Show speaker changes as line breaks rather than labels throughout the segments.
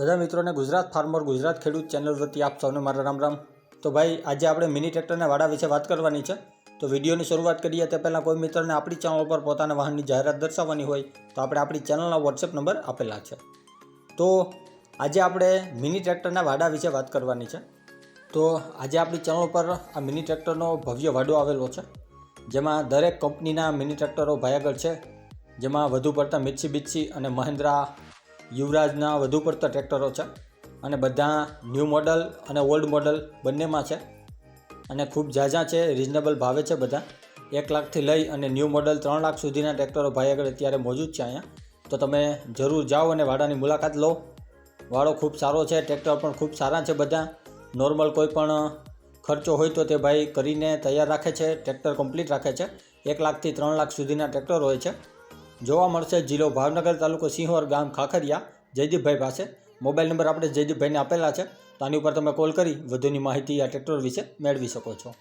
બધા મિત્રોને ગુજરાત ફાર્મર ગુજરાત ખેડૂત ચેનલ વતી આપ સૌને મારા રામ રામ. તો ભાઈ, આજે આપણે મિની ટ્રેક્ટરના વાડા વિશે વાત કરવાની છે. તો વિડીયોની શરૂઆત કરીએ તે પહેલાં કોઈ મિત્રને આપણી ચેનલ પર પોતાના વાહનની જાહેરાત દર્શાવવાની હોય, તો આપણે આપણી ચેનલના વોટ્સએપ નંબર આપેલા છે. તો આજે આપણે મિની ટ્રેક્ટરના વાડા વિશે વાત કરવાની છે. તો આજે આપણી ચેનલ પર આ મિની ટ્રેક્ટરનો ભવ્ય વાડો આવેલો છે. જેમાં દરેક કંપનીના મિની ટ્રેક્ટરો ભાઈ આગળ છે. જેમાં વધુ પડતા મિત્સી બિત્સી અને મહિન્દ્રા યુવરાજના વધુ પડતા ટ્રેક્ટરો છે અને બધા ન્યૂ મોડલ અને ઓલ્ડ મોડલ બંનેમાં છે અને ખૂબ ઝાઝા છે રિઝનેબલ ભાવે છે બધા. એક લાખથી લઈ અને ન્યૂ મોડલ ત્રણ લાખ સુધીના ટ્રેક્ટરો ભાઈ આગળ અત્યારે મોજૂદ છે અહીંયા. તો તમે જરૂર જાઓ અને વાડાની મુલાકાત લો. વાડો ખૂબ સારો છે, ટ્રેક્ટર પણ ખૂબ સારા છે બધા. નોર્મલ કોઈ પણ ખર્ચો હોય તો તે ભાઈ કરીને તૈયાર રાખે છે, ટ્રેક્ટર કમ્પ્લીટ રાખે છે. એક લાખથી ત્રણ લાખ સુધીના ટ્રેક્ટર હોય છે. જોવા મળશે જિલ્લો ભાવનગર તાલુકો સિંહોર ગામ ખાખરિયા. જયદીપભાઈ પાસે. મોબાઈલ નંબર આપણે જયદીપભાઈને આપેલા છે. તો આની ઉપર તમે કોલ કરી વધુની માહિતી આ ટ્રેક્ટર વિશે મેળવી શકો છો.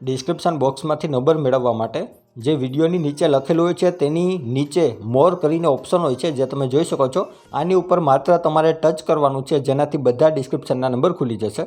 ડિસ્ક્રિપ્શન બોક્સમાંથી નંબર મેળવવા માટે જે વિડીયોની નીચે લખેલું હોય છે તેની નીચે મોર કરીને ઓપ્શન હોય છે જે તમે જોઈ શકો છો. આની ઉપર માત્ર તમારે ટચ કરવાનું છે જેનાથી બધા ડિસ્ક્રિપ્શનના નંબર ખુલી જશે.